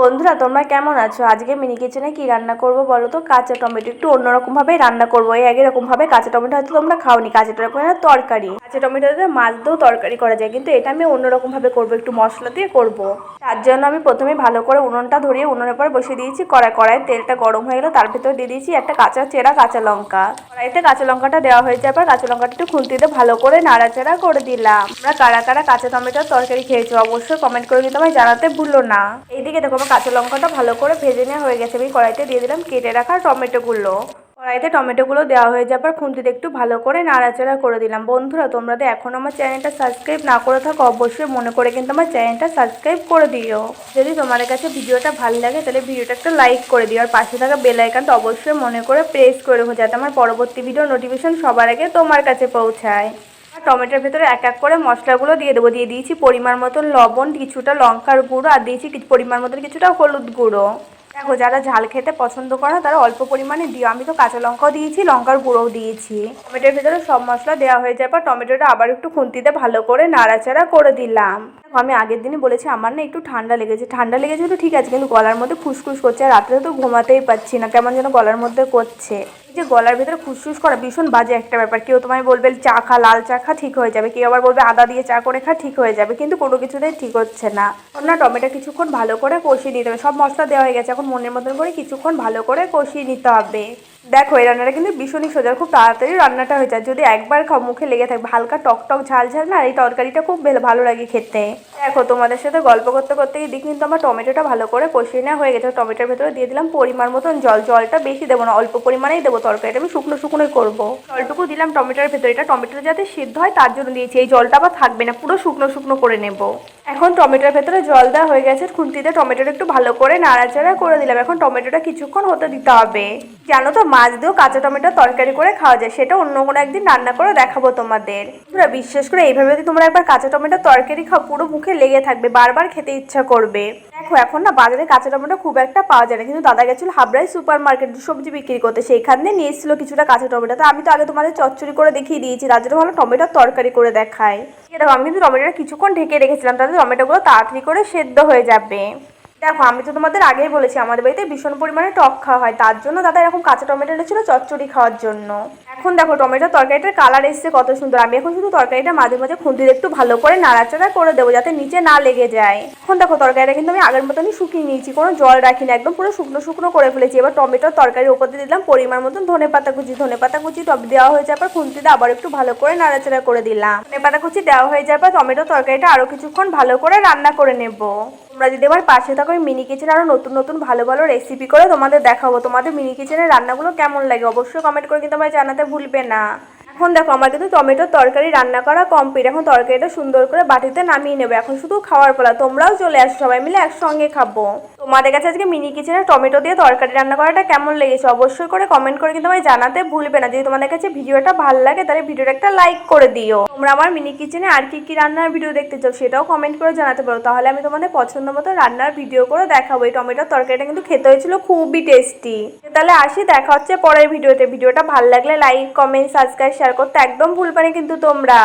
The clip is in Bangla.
বন্ধুরা, তোমরা কেমন আছো? আজকে মিনি কিচেনে কি রান্না করব বলো তো? কাঁচা টমেটো একটু অন্যরকম ভাবে রান্না করব। এই আগে এরকম ভাবে কাঁচা টমেটো হয়তো তোমরা খাওনি। কাঁচা টমেটো তরকারি। কাঁচা টমেটো দিয়ে মাছ দিয়েও তরকারি করা যায়। কিন্তু এটা আমি অন্যরকম ভাবে করব, একটু মশলা দিয়ে করব। তার জন্য আমি প্রথমে ভালো করে উনুনটা ধরিয়ে উনুনের পর বসিয়ে দিয়েছি কড়াই। কড়াই তেলটা গরম হয়ে গেলো তার ভিতর দিয়ে দিয়েছি একটা কাঁচা চেরা কাঁচা লঙ্কা। কড়াইতে কাঁচা লঙ্কাটা দেওয়া হয়ে যাবার কাঁচা লঙ্কাটা একটু খুন্তিতে ভালো করে নাড়াচাড়া করে দিলাম। আমরা কারা কারা কাঁচা টমেটোর তরকারি খেয়েছো অবশ্যই কমেন্ট করে কিন্তু আমায় জানাতে ভুলো না। এইদিকে দেখো আমার কাঁচা লঙ্কাটা ভালো করে ভেজে নেওয়া হয়ে গেছে। আমি কড়াইতে দিয়ে দিলাম কেটে রাখা টমেটোগুলো। কড়াইতে টমেটোগুলো দেওয়া হয়ে যাবার খুন্তিতে একটু ভালো করে নাড়াচাড়া করে দিলাম। বন্ধুরা, তোমরা তো এখন আমার চ্যানেলটা সাবস্ক্রাইব না করে থাকো, অবশ্যই মনে করে কিন্তু আমার চ্যানেলটা সাবস্ক্রাইব করে দিও। যদি তোমাদের কাছে ভিডিওটা ভালো লাগে, তাহলে ভিডিওটা একটা লাইক করে দিও। আর পাশে থাকা বেল আইকনটা অবশ্যই মনে করে প্রেস করে রাখো, যাতে আমার পরবর্তী ভিডিও নোটিফিকেশন সবার আগে তোমার কাছে পৌঁছায়। টমেটোর ভেতরে এক এক করে মশলাগুলো দিয়ে দেবো। দিয়ে দিয়েছি পরিমাণ মতন লবণ, কিছুটা লঙ্কার গুঁড়ো, আর দিয়েছি পরিমাণ মতন কিছুটা হলুদ গুঁড়ো। দেখো, যারা ঝাল খেতে পছন্দ করে তারা অল্প পরিমাণে দিও। আমি তো কাঁচা লঙ্কাও দিয়েছি, লঙ্কার গুঁড়োও দিয়েছি। টমেটোর ভেতরে সব মশলা দেওয়া হয়ে যাওয়ার পর টমেটোটা আবার একটু খুন্তিতে ভালো করে নাড়াচাড়া করে দিলাম। আমি আগের দিনই বলেছি, আমার না একটু ঠান্ডা লেগেছে। ঠান্ডা লেগেছে তো ঠিক আছে, কিন্তু গলার মধ্যে খুসখুস করছে, আর রাত্রে তো ঘুমাতেই পাচ্ছি না। কেমন যেন গলার মধ্যে করছে। যে গলার ভেতরে খুশুস করা ভীষণ বাজে একটা ব্যাপার। কেউ তোমায় বলবে, চা খা, লাল চা খা, ঠিক হয়ে যাবে। কেউ আবার বলবে, আদা দিয়ে চা করে খা, ঠিক হয়ে যাবে। কিন্তু কোনো কিছুতেই ঠিক হচ্ছে না। না টমেটো কিছুক্ষণ ভালো করে কষিয়ে নিতে হবে। সব মশলা দেওয়া হয়ে গেছে। এখন মনের মতন করে কিছুক্ষণ ভালো করে কষিয়ে নিতে হবে। দেখো, এই রান্নাটা কিন্তু ভীষণই সোজা, খুব তাড়াতাড়ি রান্নাটা হয়ে যায়। যদি একবার খাও মুখে লেগে থাকবে হালকা টক টক ঝাল ঝাল না এই তরকারিটা খুব ভালো লাগে খেতে। দেখো, তোমাদের সাথে গল্প করতে করতে দেখি কিন্তু আমার টমেটোটা ভালো করে কষিয়ে নেওয়া হয়ে গেছে। টমেটোর ভেতরে দিয়ে দিলাম পরিমাণ মতন জল। জলটা বেশি দেবো না, অল্প পরিমাণেই দেবো তরকারিটা। আমি শুকনো শুকনোই করব। জলটুকু দিলাম টমেটোর ভেতরে। এটা টমেটোটা যাতে সিদ্ধ হয়, তার জন্য দিয়েছি। এই জলটা আবার থাকবে না, পুরো শুকনো শুকনো করে নেব। এখন টমেটোর ভেতরে জল দেওয়া হয়ে গেছে, খুন্তিতে টমেটোটা একটু ভালো করে নাড়াচাড়া করে দিলাম। এখন টমেটোটা কিছুক্ষণ হতে দিতে হবে। জানো তো, মাছ দিয়েও কাঁচা টমেটো তরকারি করে খাওয়া যায়, সেটা অন্য কোনো একদিন রান্না করে দেখাবো তোমাদের। তোমরা বিশ্বাস করে এইভাবে যদি তোমরা একবার কাঁচা টমেটো তরকারি খাও, পুরো মুখে লেগে থাকবে, বারবার খেতে ইচ্ছা করবে। দেখো, এখন না বাজারে কাঁচা টমেটো খুব একটা পাওয়া যায় না, কিন্তু দাদা গেছিল হাবড়াই সুপার মার্কেট সবজি বিক্রি করতে, সেইখান দিয়ে নিয়ে এসেছিল কিছুটা কাঁচা টমেটো। তো আমি তো আগে তোমাদের চচ্চড়ি করে দেখিয়ে দিয়েছি, তার জন্য ভালো টমেটোর তরকারি করে দেখায় দেখো, আমি কিন্তু টমেটোটা কিছুক্ষণ ঢেকে রেখেছিলাম তাতে টমেটোগুলো তাড়াতাড়ি করে সেদ্ধ হয়ে যাবে। দেখো, আমি তো তোমাদের আগেই বলেছি, আমাদের বাড়িতে ভীষণ পরিমাণে টক খাওয়া হয়, তার জন্য দাদা এরকম কাঁচা টমেটো এনেছিল চচ্চড়ি খাওয়ার জন্য। এখন দেখো টমেটোর তরকারিটার কালার এসছে কত সুন্দর। আমি এখন শুধু তরকারিটা মাঝে মাঝে খুন্তিতে একটু ভালো করে নাড়াচাড়া করে দেবো যাতে নিচে না লেগে যায়। এখন দেখো তরকারিটা কিন্তু আমি আগের মতনই শুকিয়ে নিয়েছি, কোনো জল রাখিনি, একদম পুরো শুকনো শুকনো করে ফেলেছি। এবার টমেটোর তরকারির উপর দিয়ে দিলাম পরিমাণ মতন ধনে পাতা কুচি। ধনে পাতা কুচি টপ দেওয়া হয়ে যাওয়ার পর খুন্তিতে আবার একটু ভালো করে নাড়াচাড়া করে দিলাম। ধনে পাতা কুচি দেওয়া হয়ে যাওয়ার পর টমেটো তরকারিটা আরও কিছুক্ষণ ভালো করে রান্না করে নেব। তোমরা যদি আমার পাশে থাকো মিনি কিচেন আরও নতুন নতুন ভালো ভালো রেসিপি করে তোমাদের দেখাবো। তোমাদের মিনি কিচেনের রান্নাগুলো কেমন লাগে অবশ্যই কমেন্ট করে কিন্তু আমায় জানাতে ভুলবে না। এখন দেখো, আমার কিন্তু টমেটোর তরকারি রান্না করা কমপ্লিট এখন তরকারিটা সুন্দর করে বাটিতে নামিয়ে নেবে। এখন শুধু খাওয়ার পালা। তোমরাও চলে আসো, সবাই মিলে একসঙ্গে খাব। তোমাদের কাছে আজকে মিনি কিচেনে টমেটো দিয়ে তরকারি রান্না করাটা কেমন লেগেছে অবশ্যই করে কমেন্ট করে কিন্তু আমায় জানাতে ভুলবে না। যদি তোমাদের কাছে ভিডিওটা ভালো লাগে তাহলে ভিডিওটা একটা লাইক করে দিও। তোমরা আমার মিনি কিচেনে আর কি কি রান্নার ভিডিও দেখতে চাও সেটাও কমেন্ট করে জানাতে পারো। তাহলে আমি তোমাদের পছন্দ মতো রান্নার ভিডিও করে দেখাবো। এই টমেটোর তরকারিটা কিন্তু খেতে হয়েছিল খুবই টেস্টি তাহলে আসি, দেখা হচ্ছে পরের ভিডিওতে ভিডিওটা ভালো লাগলে লাইক কমেন্ট সাবস্ক্রাইব শেয়ার করতে একদম ভুলবে না কিন্তু তোমরা।